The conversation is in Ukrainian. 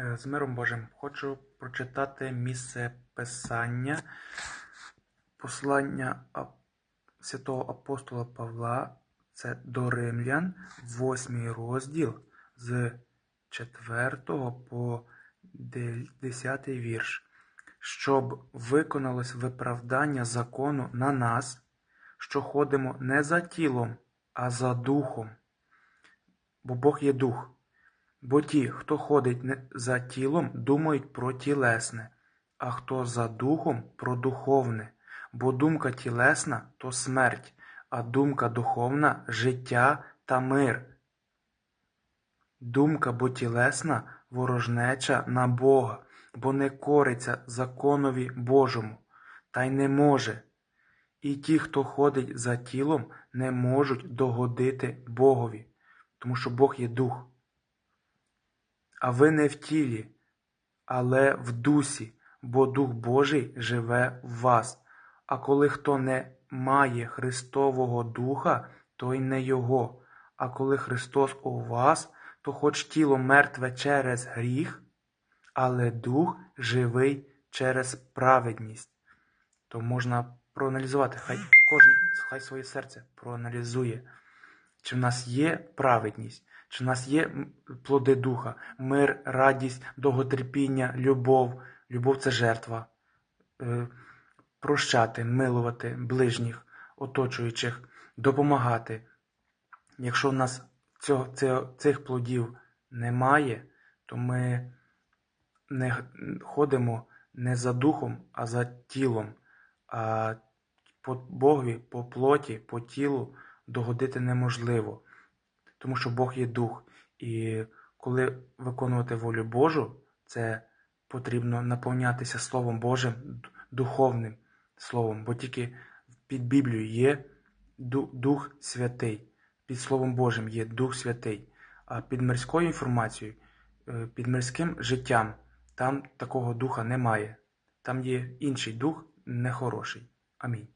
Е, З миром Божим хочу прочитати місце Писання, послання святого апостола Павла, це до Римлян, 8 розділ з 4 по 10 вірш, щоб виконалось виправдання закону на нас, що ходимо не за тілом, а за духом. Бо Бог є дух. Бо ті, хто ходить за тілом, думають про тілесне, а хто за духом про духовне. Бо думка тілесна то смерть, а думка духовна життя та мир. Думка бо тілесна ворожнеча на Бога, бо не кориться законові Божому, та й не може. І ті, хто ходить за тілом, не можуть догодити Богові, тому що Бог є дух. А ви не в тілі, але в дусі, бо Дух Божий живе в вас. А коли хто не має Христового Духа, то й не Його. А коли Христос у вас, то хоч тіло мертве через гріх, але Дух живий через праведність. То можна проаналізувати, хай кожен хай своє серце проаналізує, чи в нас є праведність, чи в нас є плоди духа, мир, радість, довготерпіння, любов. Любов це жертва. Е, Прощати, милувати ближніх, оточуючих, допомагати. Якщо в нас цього, цих плодів немає, то ми не ходимо не за духом, а за тілом. А по Богові, по плоті, по тілу догодити неможливо, тому що Бог є дух. І коли виконувати волю Божу, це потрібно наповнятися Словом Божим, духовним Словом, бо тільки під Біблією є Дух Святий, під Словом Божим є Дух Святий, а під мирською інформацією, е, під мирським життям, там такого духа немає. Там є інший дух, нехороший. Амінь.